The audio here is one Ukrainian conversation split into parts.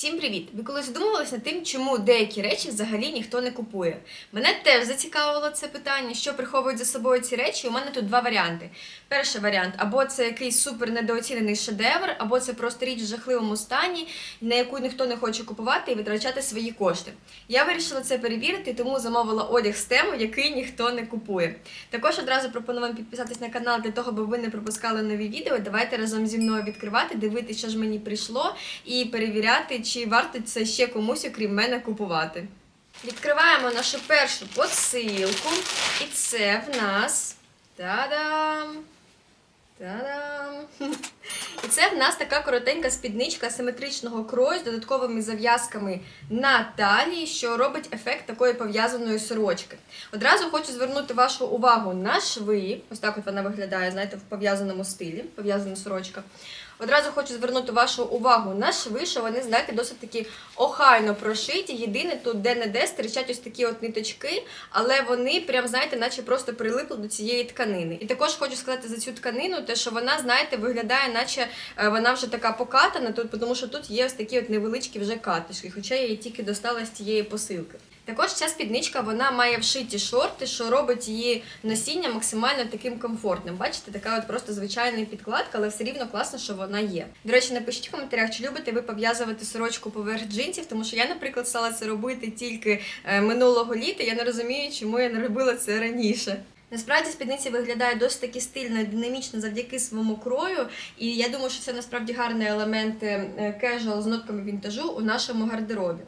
Всім привіт! Ви колись задумувалися над тим, чому деякі речі взагалі ніхто не купує? Мене теж зацікавило це питання, що приховують за собою ці речі. У мене тут два варіанти. Перший варіант або це якийсь супер недооцінений шедевр, або це просто річ в жахливому стані, на яку ніхто не хоче купувати і витрачати свої кошти. Я вирішила це перевірити, тому замовила одяг з тему, який ніхто не купує. Також одразу пропоную вам підписатись на канал для того, аби ви не пропускали нові відео. Давайте разом зі мною відкривати, дивитися, що ж мені прийшло, і перевіряти, чи варто це ще комусь, окрім мене, купувати. Відкриваємо нашу першу посилку, і це в нас. Та-дам! Та-дам! І це в нас така коротенька спідничка симетричного крою з додатковими зав'язками на талії, що робить ефект такої пов'язаної сорочки. Одразу хочу звернути вашу увагу на шви. Ось так от вона виглядає, знаєте, в пов'язаному стилі, пов'язана сорочка. Одразу хочу звернути вашу увагу на шви, вони, знаєте, досить таки охайно прошиті. Єдине тут де-не-де стирчать ось такі от ниточки, але вони прям, знаєте, наче просто прилипли до цієї тканини. І також хочу сказати за цю тканину, те, що вона, знаєте, виглядає, наче е, вона вже така покатана, тут, тому що тут є ось такі от невеличкі вже катишки, хоча я її тільки достала з цієї посилки. Також ця спідничка вона має вшиті шорти, що робить її носіння максимально таким комфортним. Бачите, така от просто звичайна підкладка, але все рівно класно, що вона є. До речі, напишіть в коментарях, чи любите ви пов'язувати сорочку поверх джинсів, тому що я, наприклад, стала це робити тільки е, минулого літа. Я не розумію, чому я не робила це раніше. Насправді спідниця виглядає досить таки стильно і динамічно завдяки своєму крою. І я думаю, що це насправді гарний елемент е, кежуал з нотками вінтажу у нашому гардеробі.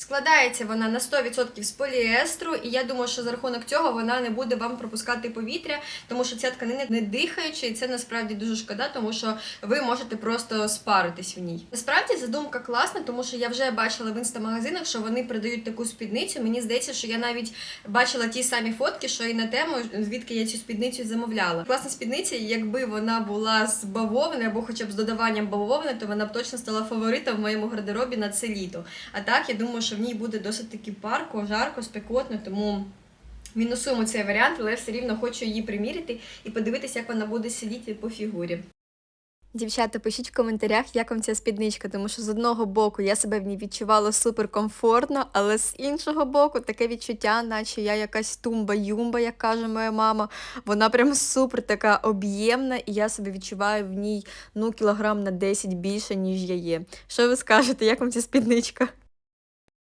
Складається вона на 100% з поліестру, і я думаю, що за рахунок цього вона не буде вам пропускати повітря, тому що ця тканина не дихаюча, і це насправді дуже шкода, тому що ви можете просто спаритись в ній. Насправді задумка класна, тому що я вже бачила в інстамагазинах, що вони продають таку спідницю. Мені здається, що я навіть бачила ті самі фотки, що і на тему, звідки я цю спідницю замовляла. Класна спідниця, якби вона була з бавовни або хоча б з додаванням бавовни, то вона б точно стала фаворитом в моєму гардеробі на це літо. А так, я думаю, що в ній буде досить таки парко, жарко, спекотно, тому мінусуємо цей варіант, але я все рівно хочу її приміряти і подивитися, як вона буде сидіти по фігурі. Дівчата, пишіть в коментарях, як вам ця спідничка, тому що з одного боку я себе в ній відчувала суперкомфортно, але з іншого боку таке відчуття, наче я якась тумба-юмба, як каже моя мама. Вона прям супер така об'ємна, і я себе відчуваю в ній ну кілограм на 10 більше, ніж я є. Що ви скажете, як вам ця спідничка?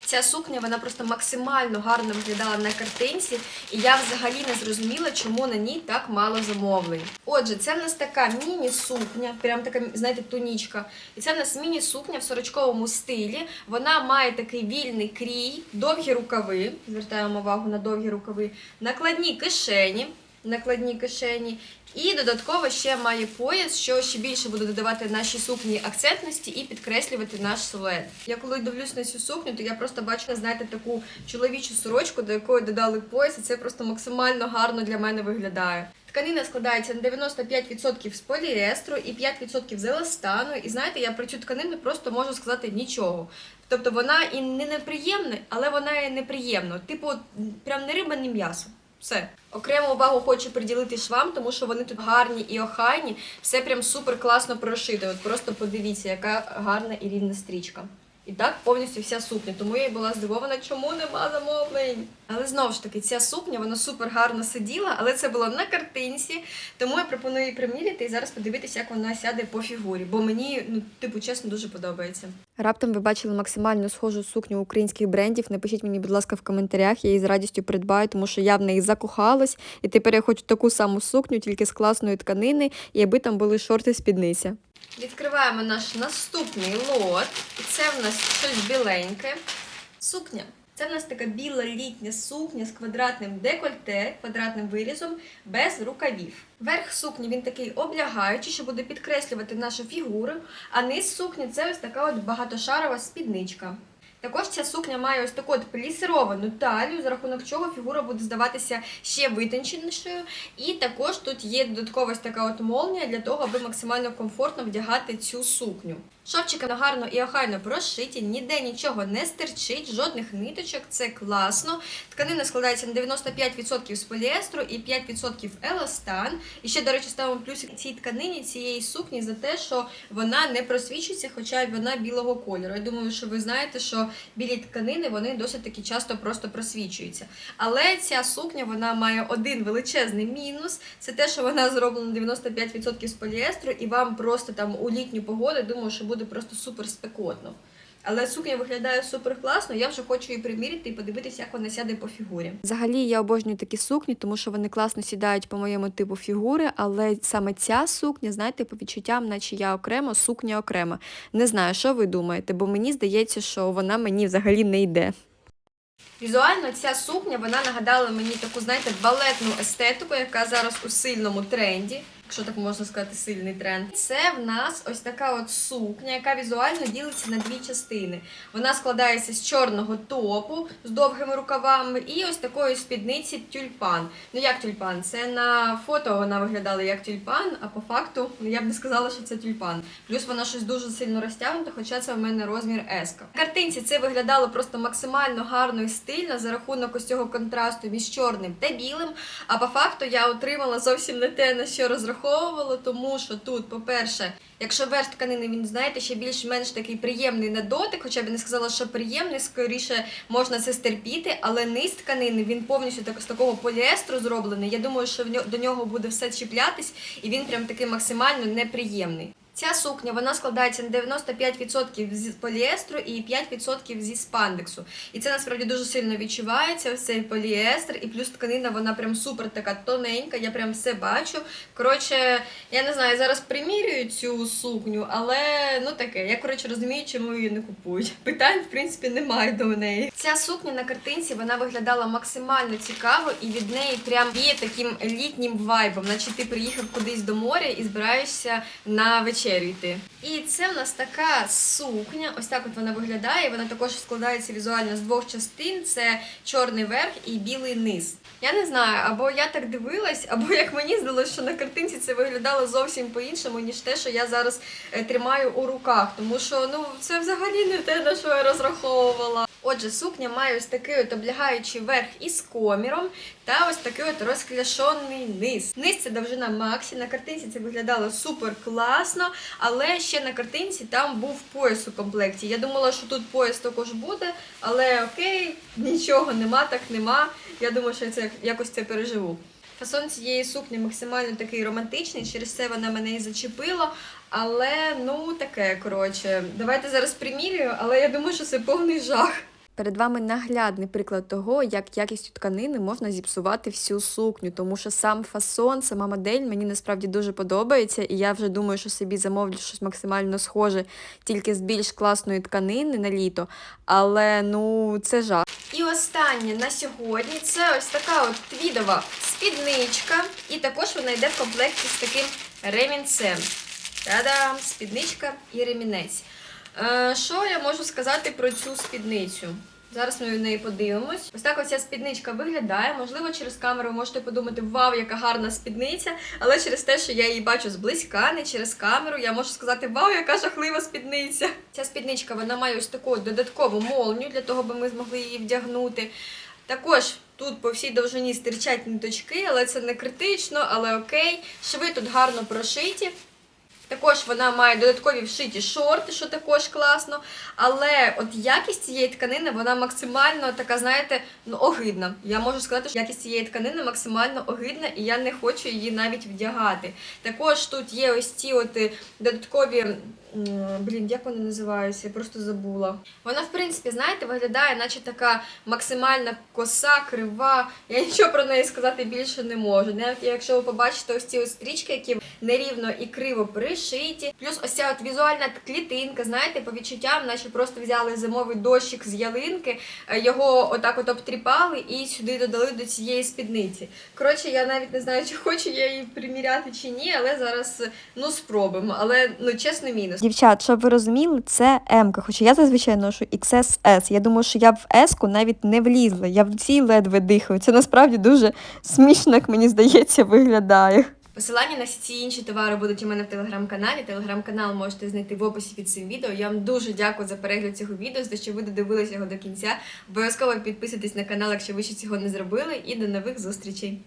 Ця сукня вона просто максимально гарно виглядала на картинці, і я взагалі не зрозуміла, чому на ній так мало замовлень. Отже, це в нас така міні-сукня, прям така, знаєте, тунічка. І це в нас міні-сукня в сорочковому стилі. Вона має такий вільний крій, довгі рукави. Звертаємо увагу на довгі рукави, накладні кишені. Накладні кишені, і додатково ще має пояс, що ще більше буде додавати нашій сукні акцентності і підкреслювати наш силует. Я коли дивлюсь на цю сукню, то я просто бачила, знаєте, таку чоловічу сорочку, до якої додали пояс, і це просто максимально гарно для мене виглядає. Тканина складається на 95% з поліестру і 5% з еластану. І знаєте, я про цю тканину просто можу сказати нічого. Тобто вона і не неприємна, але вона і неприємна. Типу, прям не риба, ні м'ясо. Все. Окрему увагу хочу приділити швам, тому що вони тут гарні і охайні. Все прям супер класно прошито. От просто подивіться, яка гарна і рівна стрічка. І так повністю вся сукня. Тому я й була здивована, чому нема замовлень. Але знову ж таки, ця сукня вона супер гарно сиділа, але це було на картинці. Тому я пропоную її приміряти і зараз подивитися, як вона сяде по фігурі. Бо мені, ну, типу, чесно, дуже подобається. Раптом ви бачили максимально схожу сукню українських брендів. Напишіть мені, будь ласка, в коментарях. Я її з радістю придбаю, тому що я в неї закохалась. І тепер я хочу таку саму сукню, тільки з класної тканини, і аби там були шорти спідниця. Відкриваємо наш наступний лот. І це в нас щось біленьке. Сукня. Це в нас така біла літня сукня з квадратним декольте, квадратним вирізом, без рукавів. Верх сукні він такий облягаючий, що буде підкреслювати нашу фігуру, а низ сукні це ось така от багатошарова спідничка. Також ця сукня має ось таку от плісировану талію, за рахунок чого фігура буде здаватися ще витонченішою. І також тут є додаткова ось така от молнія для того, аби максимально комфортно вдягати цю сукню. Шовчики гарно і охайно прошиті, ніде нічого не стерчить, жодних ниточок, це класно. Тканина складається на 95% з поліестру і 5% еластан. І ще, до речі, ставимо плюсик цій тканині цієї сукні за те, що вона не просвічується, хоча й вона білого кольору. Я думаю, що ви знаєте, що білі тканини вони досить таки часто просто просвічуються. Але ця сукня вона має один величезний мінус. Це те, що вона зроблена 95% з поліестру, і вам просто там у літню погоду думаю, що буде просто супер спекотно. Але сукня виглядає супер класно. Я вже хочу її приміряти і подивитися, як вона сяде по фігурі. Взагалі я обожнюю такі сукні, тому що вони класно сідають по моєму типу фігури, але саме ця сукня, знаєте, по відчуттям, наче я окремо, сукня окремо. Не знаю, що ви думаєте, бо мені здається, що вона мені взагалі не йде. Візуально ця сукня вона нагадала мені таку, знаєте, балетну естетику, яка зараз у сильному тренді. Якщо так можна сказати, сильний тренд. Це в нас ось така от сукня, яка візуально ділиться на дві частини. Вона складається з чорного топу з довгими рукавами і ось такої спідниці тюльпан. Ну як тюльпан? Це на фото вона виглядала як тюльпан, а по факту ну, я б не сказала, що це тюльпан. Плюс вона щось дуже сильно розтягнута, хоча це в мене розмір S. На картинці це виглядало просто максимально гарно і стильно за рахунок ось цього контрасту між чорним та білим. А по факту я отримала зовсім не те, на що розраховувала, тому що тут, по-перше, якщо верх тканини, він, знаєте, ще більш-менш такий приємний на дотик, хоча б не сказала, що приємний, скоріше можна це стерпіти, але низ тканини він повністю так, з такого поліестру зроблений. Я думаю, що в нього, до нього буде все чіплятись, і він прям такий максимально неприємний. Ця сукня вона складається на 95% з поліестру і 5% зі спандексу. І це насправді дуже сильно відчувається. Цей поліестр, і плюс тканина, вона прям супер така тоненька, я прям все бачу. Коротше, я не знаю, зараз примірюю цю сукню, але ну таке, я коротше розумію, чому її не купують. Питань, в принципі, немає до неї. Ця сукня на картинці вона виглядала максимально цікаво, і від неї прям є таким літнім вайбом, наче ти приїхав кудись до моря і збираєшся на вечерю. І це в нас така сукня. Ось так от вона виглядає. Вона також складається візуально з двох частин: це чорний верх і білий низ. Я не знаю, або я так дивилась, або як мені здалося, що на картинці це виглядало зовсім по-іншому, ніж те, що я зараз е, тримаю у руках. Тому що ну це взагалі не те, на що я розраховувала. Отже, сукня має ось такий от облягаючий верх із коміром та ось такий от розкляшений низ. Низ це довжина Максі. На картинці це виглядало супер класно, але ще на картинці там був пояс у комплекті. Я думала, що тут пояс також буде, але окей, нічого нема, так нема. Я думаю, що я це якось це переживу. Фасон цієї сукні максимально такий романтичний, через це вона мене і зачепила. Але ну таке, коротше, давайте зараз примірюю, але я думаю, що це повний жах. Перед вами наглядний приклад того, як якістю тканини можна зіпсувати всю сукню, тому що сам фасон, сама модель мені насправді дуже подобається, і я вже думаю, що собі замовлю щось максимально схоже, тільки з більш класної тканини на літо. Але ну це жах. І останнє на сьогодні це ось така от твідова спідничка, і також вона йде в комплекті з таким ремінцем. Та-дам! Спідничка і ремінець. Е, що я можу сказати про цю спідницю? Зараз ми в неї подивимось. Ось так оця спідничка виглядає. Можливо, через камеру ви можете подумати, вау, яка гарна спідниця. Але через те, що я її бачу зблизька, не через камеру, я можу сказати, вау, яка жахлива спідниця. Ця спідничка вона має ось таку додаткову молню для того, аби ми змогли її вдягнути. Також тут по всій довжині стирчать ниточки, але це не критично, але окей. Шви тут гарно прошиті. Також вона має додаткові вшиті шорти, що також класно. Але от якість цієї тканини, вона максимально така, знаєте, ну огидна. Я можу сказати, що якість цієї тканини максимально огидна, і я не хочу її навіть вдягати. Також тут є ось ці от е, додаткові. Блін, як вони називаються? Я просто забула. Вона, в принципі, знаєте, виглядає, наче така максимальна коса, крива. Я нічого про неї сказати більше не можу. Навіть якщо ви побачите ось ці ось стрічки, які нерівно і криво пришиті. Плюс ось ця от візуальна клітинка, знаєте, по відчуттям, наче просто взяли зимовий дощик з ялинки, е, його отак от обтріпали і сюди додали до цієї спідниці. Коротше, я навіть не знаю, чи хочу я її приміряти чи ні, але зараз ну спробуємо. Але ну чесно, мінус. Дівчат, щоб ви розуміли, це М, хоча я зазвичай ношу XSS. Я думаю, що я в S-ку навіть не влізла. Я в цій ледве дихаю. Це насправді дуже смішно, як мені здається, виглядає. Посилання на всі ці інші товари будуть у мене в телеграм-каналі. Телеграм-канал можете знайти в описі під цим відео. Я вам дуже дякую за перегляд цього відео, за що ви додивилися його до кінця. Обов'язково підписуйтесь на канал, якщо ви ще цього не зробили, і до нових зустрічей!